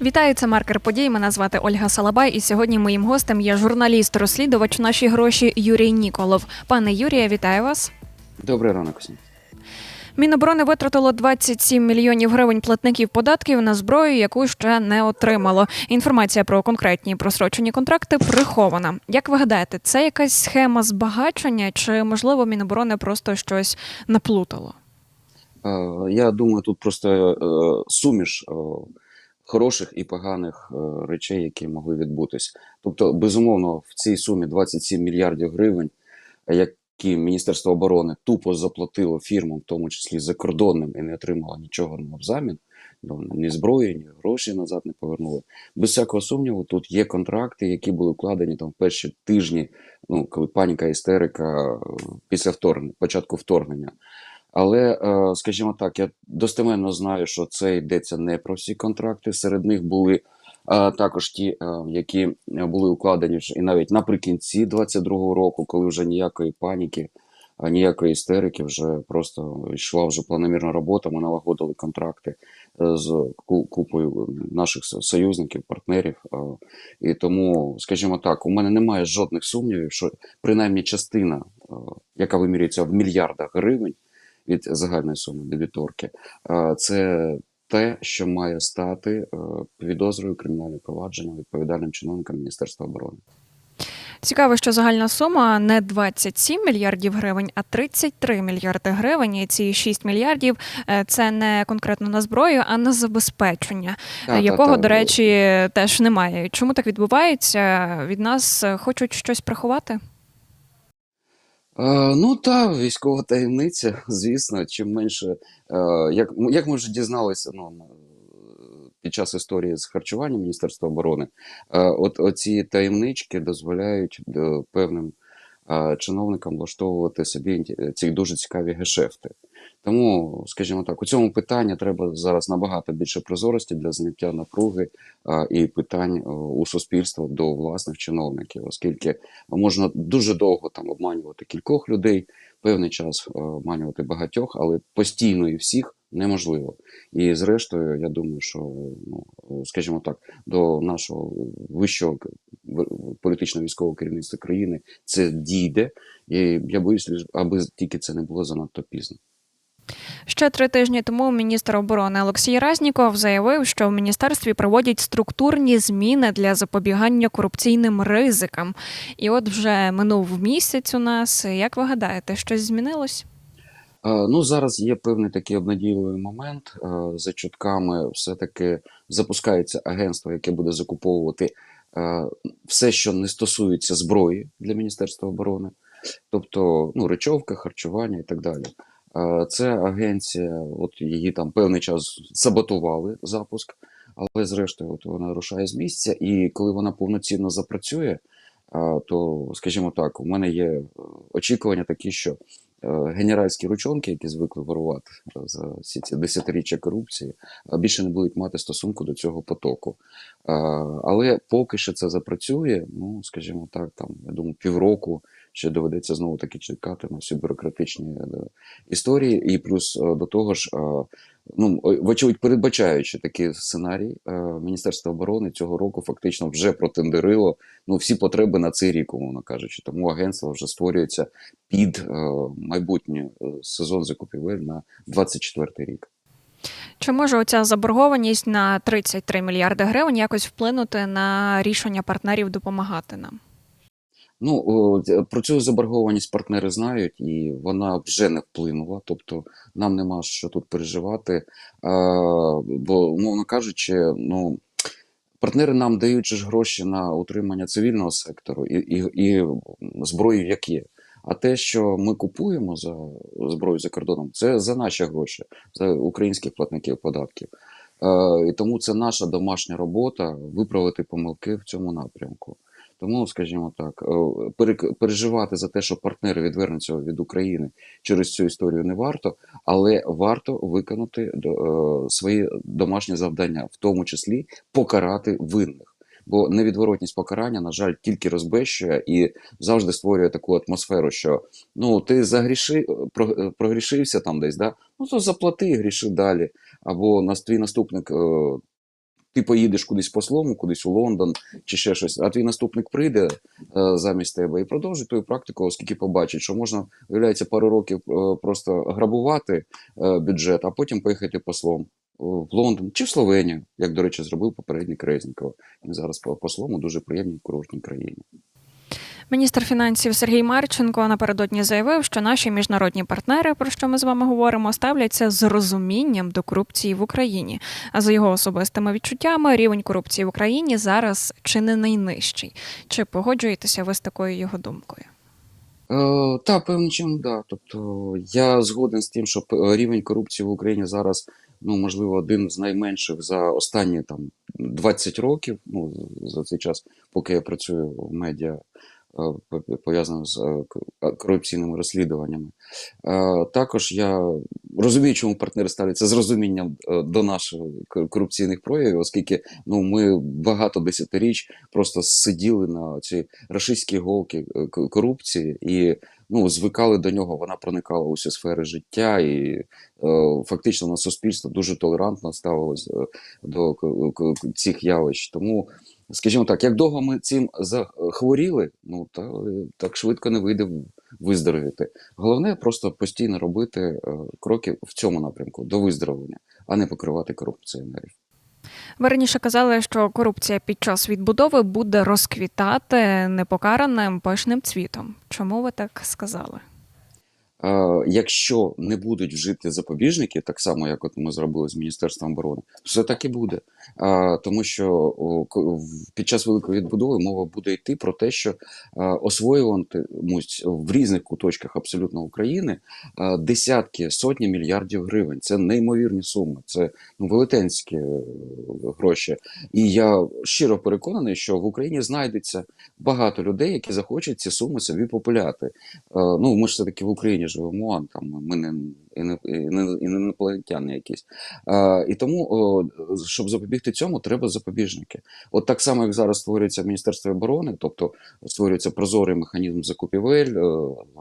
Вітаю, це маркер подій. Мене звати Ольга Салабай, і сьогодні моїм гостем є журналіст-розслідувач наші гроші Юрій Ніколов. Пане Юрія, вітаю вас. Добрий ранок усім. Міноборони витратило 27 мільйонів гривень платників податків на зброю, яку ще не отримало. Інформація про конкретні просрочені контракти прихована. Як ви гадаєте, це якась схема збагачення, чи можливо Міноборони просто щось наплутало? Е, Я думаю, тут просто е, суміш е, хороших і поганих речей, які могли відбутись. Тобто, безумовно, в цій сумі 27 мільярдів гривень, які Міністерство оборони тупо заплатило фірмам, в тому числі закордонним, і не отримало нічого навзамін. ну, Ні зброї, ні гроші назад не повернули. Без всякого сумніву, тут є контракти, які були вкладені там в перші тижні, ну коли паніка істерика після вторгнення, початку вторгнення. Але, е, скажімо так, я достеменно знаю, що це йдеться не про всі контракти. Серед них були е, також ті, е, які були укладені і навіть наприкінці 22-го року, коли вже ніякої паніки, ніякої істерики, вже просто йшла вже планомірна робота. Ми налагодили контракти з купою наших союзників, партнерів. І тому, скажімо так, у мене немає жодних сумнівів, що принаймні частина, яка вимірюється в мільярдах гривень від загальної суми дебіторки, е, це те, що має стати е, підозрою кримінального провадження відповідальним чиновникам Міністерства оборони. Цікаво, що загальна сума не 27 мільярдів гривень, а 33 мільярди гривень. І ці 6 мільярдів е, це не конкретно на зброю, а на забезпечення, Та, та, якого, та. до речі, теж немає. Чому так відбувається? Від нас хочуть щось приховати? Е, ну та військова таємниця, звісно, чим менше, е, як, як ми вже дізналися, ну під час історії з харчуванням Міністерства оборони, е, от оці таємнички дозволяють певним чиновникам влаштовувати собі ці дуже цікаві гешефти. Тому, скажімо так, у цьому питанні треба зараз набагато більше прозорості для зняття напруги е, і питань е, у суспільства до власних чиновників, оскільки можна дуже довго там обманювати кількох людей, певний час е, обманювати багатьох, але постійно і всіх неможливо. І зрештою, я думаю, що ну скажімо так, до нашого вищого політично-військового керівництва країни це дійде. І я боюсь, аби тільки це не було занадто пізно. Ще три тижні тому міністр оборони Олексій Разніков заявив, що в міністерстві проводять структурні зміни для запобігання корупційним ризикам. І от вже минув місяць у нас. Як ви гадаєте, щось змінилось? Е, Ну, зараз є певний такий обнадійливий момент. Е, За чутками, все-таки запускається агентство, яке буде закуповувати е, все, що не стосується зброї для Міністерства оборони, тобто ну, речовка, харчування і так далі. Е, Це агенція, от її там певний час саботували запуск, але зрештою от вона рушає з місця, і коли вона повноцінно запрацює, е, то, скажімо так, у мене є е, очікування такі, що генеральські ручонки, які звикли ворувати за всі ці десятиріччя корупції, більше не будуть мати стосунку до цього потоку. Але поки що це запрацює, ну скажімо так, там я думаю, півроку ще доведеться знову таки чекати на всі бюрократичні е, історії. І плюс е, до того ж, е, ну вочевидь, передбачаючи такий сценарій, Міністерство оборони цього року фактично вже протендерило ну всі потреби на цей рік, умовно кажучи. Тому агентство вже створюється під майбутній сезон закупівель на 24 рік. Чи може оця заборгованість на 33 мільярди гривень якось вплинути на рішення партнерів допомагати нам? Ну, про цю заборгованість партнери знають, і вона вже не вплинула. Тобто нам нема що тут переживати. Бо, умовно кажучи, ну, партнери нам дають ж гроші на утримання цивільного сектору і, і, і зброю, як є. А те, що ми купуємо за зброю за кордоном, це за наші гроші, за українських платників податків. І тому це наша домашня робота виправити помилки в цьому напрямку. Тому, скажімо так, е, переживати за те, що партнери відвернуться від України через цю історію не варто, але варто виконати е, свої домашні завдання, в тому числі покарати винних. Бо невідворотність покарання, на жаль, тільки розбещує і завжди створює таку атмосферу, що ну ти загріши, про- прогрішився там десь, да? ну то заплати і гріши далі. або нас твій наступник. Ти поїдеш кудись послом, кудись у Лондон чи ще щось, а твій наступник прийде е, замість тебе і продовжить твою практику, оскільки побачить, що можна, виявляється, пару років е, просто грабувати е, бюджет, а потім поїхати послом в Лондон чи в Словенію, як, до речі, зробив попередній Резніков. Він зараз по- послом у дуже приємній курортній країні. Міністр фінансів Сергій Марченко напередодні заявив, що наші міжнародні партнери, про що ми з вами говоримо, ставляться з розумінням до корупції в Україні. А за його особистими відчуттями, рівень корупції в Україні зараз чи не найнижчий. Чи погоджуєтеся ви з такою його думкою? Е, та, певним чином, да. Тобто я згоден з тим, що рівень корупції в Україні зараз, ну, можливо, один з найменших за останні там 20 років, ну, за цей час, поки я працюю в медіа, пов'язаним з е, корупційними розслідуваннями. Е, Також я розумію, чому партнери ставляться з розумінням е, до наших корупційних проявів, оскільки ну, ми багато десятиріч просто сиділи на ці рашистські голки е, корупції і ну, звикали до нього. Вона проникала у всі сфери життя, і е, фактично на суспільство дуже толерантно ставилось е, до цих явищ. Тому, скажімо так, як довго ми цим захворіли, ну та так швидко не вийде виздоровіти. Головне просто постійно робити е, кроки в цьому напрямку до виздоровлення, а не покривати корупціонерів. Ви раніше казали, що корупція під час відбудови буде розквітати непокараним пишним цвітом. Чому ви так сказали? Е, Якщо не будуть вжити запобіжники, так само як от ми зробили з Міністерством оборони, все так і буде. Е, Тому що під час великої відбудови мова буде йти про те, що е, освоюватимуть в різних куточках абсолютно України десятки, сотні мільярдів гривень. Це неймовірні суми, це ну, велетенські гроші. І я щиро переконаний, що в Україні знайдеться багато людей, які захочуть ці суми собі популяти. Ну, ми ж все-таки в Україні живемо, там ми не, інопланетяни якісь. Е, і тому, о, щоб запобігти цьому, треба запобіжники. От так само, як зараз створюється Міністерство оборони, тобто створюється прозорий механізм закупівель, е,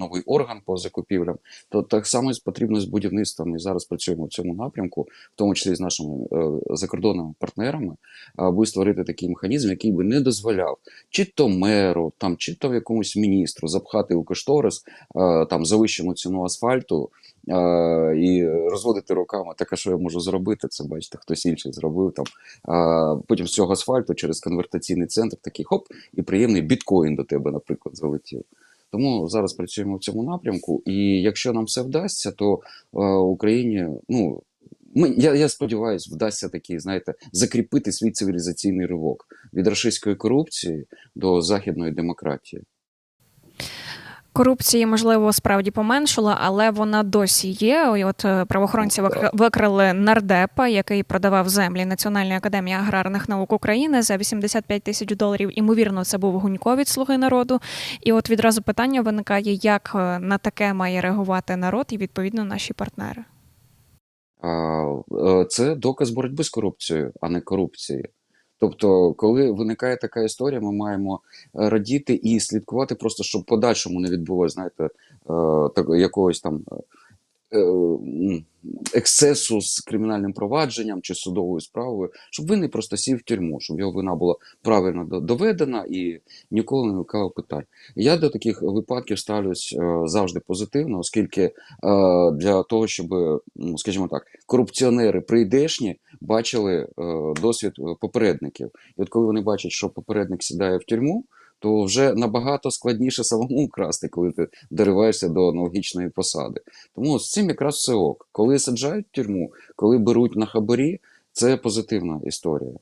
новий орган по закупівлям, то так само потрібно з будівництвом. І зараз працюємо в цьому напрямку, в тому числі з нашими е, закордонними партнерами, аби створити такий механізм, який би не дозволяв чи то меру, там, чи то якомусь міністру запхати у кошторис е, там завищену ціну асфальту е, і розводити руками. Так, а що я можу зробити? Це бачите, хтось інший зробив там. Е, потім з цього асфальту через конвертаційний центр такий хоп, і приємний біткоін до тебе, наприклад, залетів. Тому зараз працюємо в цьому напрямку, і якщо нам все вдасться, то е, Україні ну. Ми, я, я сподіваюся, вдасться такий, знаєте, закріпити свій цивілізаційний ривок від рашистської корупції до західної демократії. Корупції, можливо, справді поменшила, але вона досі є. І От е, правоохоронці викрили нардепа, який продавав землі Національної академії аграрних наук України за 85 тисяч доларів. Імовірно, це був Гунько від Слуги народу. І от відразу питання виникає, як е, на таке має реагувати народ і відповідно наші партнери. Е, Це доказ боротьби з корупцією, а не корупції. Тобто, коли виникає така історія, ми маємо е, радіти і слідкувати просто, щоб подальшому не відбулося, знаєте, е, так, якогось там е, ексцесу з кримінальним провадженням чи судовою справою, щоб він не просто сів в тюрму, щоб його вина була правильно до- доведена і ніколи не виникало питань. Я до таких випадків ставлюсь е, завжди позитивно, оскільки е, для того, щоб, скажімо так, корупціонери прийдешні бачили е, досвід е, попередників. І от коли вони бачать, що попередник сідає в тюрму, то вже набагато складніше самому вкрасти, коли ти дориваєшся до аналогічної посади. Тому з цим якраз все ок. Коли саджають в тюрму, коли беруть на хабарі, це позитивна історія.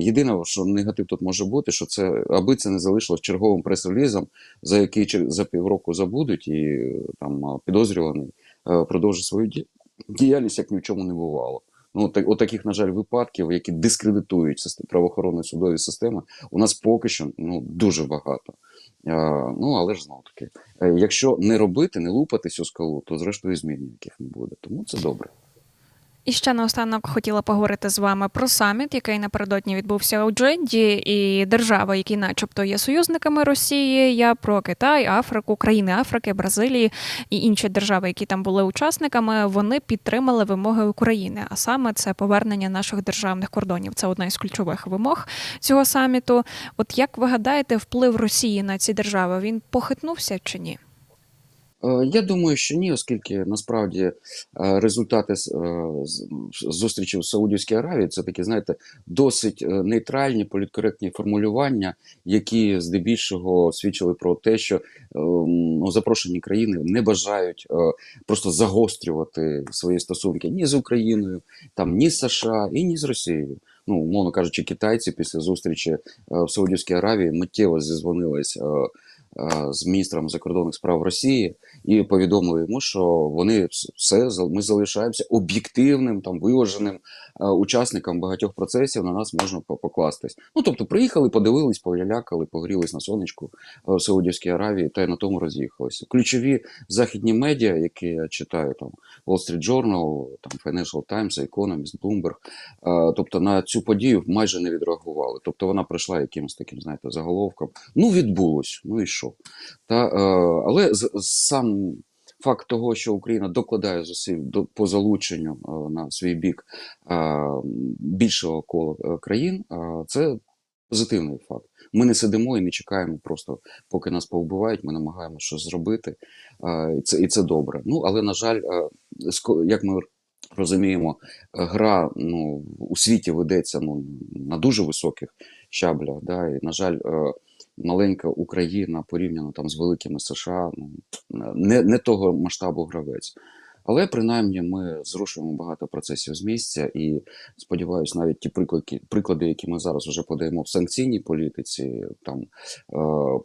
Єдине, що негатив тут може бути, що це аби це не залишилось черговим прес-релізом, за який за півроку забудуть, і е, там підозрюваний е, продовжить свою ді- діяльність, як ні в чому не бувало. Ну, так, от таких, на жаль, випадків, які дискредитують правоохоронні судові системи, у нас поки що ну, дуже багато. А, ну, але ж знову таки, е, якщо не робити, не лупати цю скалу, то зрештою змін ніяких не буде. Тому це добре. І ще наостанок хотіла поговорити з вами про саміт, який напередодні відбувся у Джидді, і держави, які, начебто, є союзниками Росії. Я про Китай, Африку, країни Африки, Бразилії і інші держави, які там були учасниками, вони підтримали вимоги України. А саме це повернення наших державних кордонів. Це одна із ключових вимог цього саміту. От як ви гадаєте, вплив Росії на ці держави він похитнувся чи ні? Е, Я думаю, що ні, оскільки насправді е, результати е, зустрічі в Саудівській Аравії це такі, знаєте, досить нейтральні політкоректні формулювання, які здебільшого свідчили про те, що ну, запрошені країни не бажають просто загострювати свої стосунки ні з Україною, там ні з США і ні з Росією. Ну, умовно кажучи, китайці після зустрічі в Саудівській Аравії миттєво зізвонились з міністром закордонних справ Росії і повідомили йому, що вони все ми залишаємося об'єктивним, там виваженим е, учасником багатьох процесів. На нас можна покластись. Ну тобто, приїхали, подивились, полялякали, погрілись на сонечку е, в Саудівській Аравії, та й на тому роз'їхалися. Ключові західні медіа, які я читаю, там Wall Street Journal, там Financial Times, Economist, Bloomberg, е, тобто на цю подію майже не відреагували. Тобто вона пройшла якимось таким, знаєте, заголовком. Ну, відбулось, ну і що? Та, е, але з, сам факт того, що Україна докладає зусиль до, по залученню е, на свій бік е, більшого кола е, країн, е, це позитивний факт. Ми не сидимо і не чекаємо просто, поки нас повбивають, ми намагаємося щось зробити, е, це, і це добре. Ну, але, на жаль, е, як ми розуміємо, гра ну, у світі ведеться ну, на дуже високих щаблях. Да, і, на жаль, е, маленька Україна порівняно там з великими США, ну, не, не того масштабу гравець. Але принаймні ми зрушуємо багато процесів з місця, і сподіваюся, навіть ті приклади, приклади, які ми зараз вже подаємо в санкційній політиці, там е,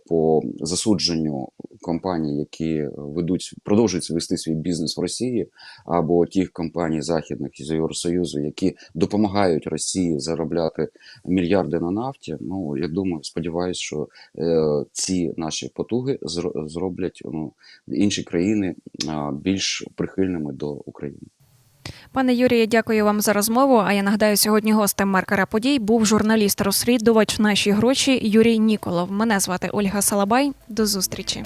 по засудженню компаній, які ведуть, продовжують вести свій бізнес в Росії, або тих компаній західних із Євросоюзу, які допомагають Росії заробляти мільярди на нафті. Ну я думаю, сподіваюся, що е, ці наші потуги зро- зроблять ну, інші країни а, більш прихильними до України. Пане Юрію, дякую вам за розмову. А я нагадаю, сьогодні гостем маркера подій був журналіст-розслідувач наші гроші Юрій Ніколов. Мене звати Ольга Салабай. До зустрічі.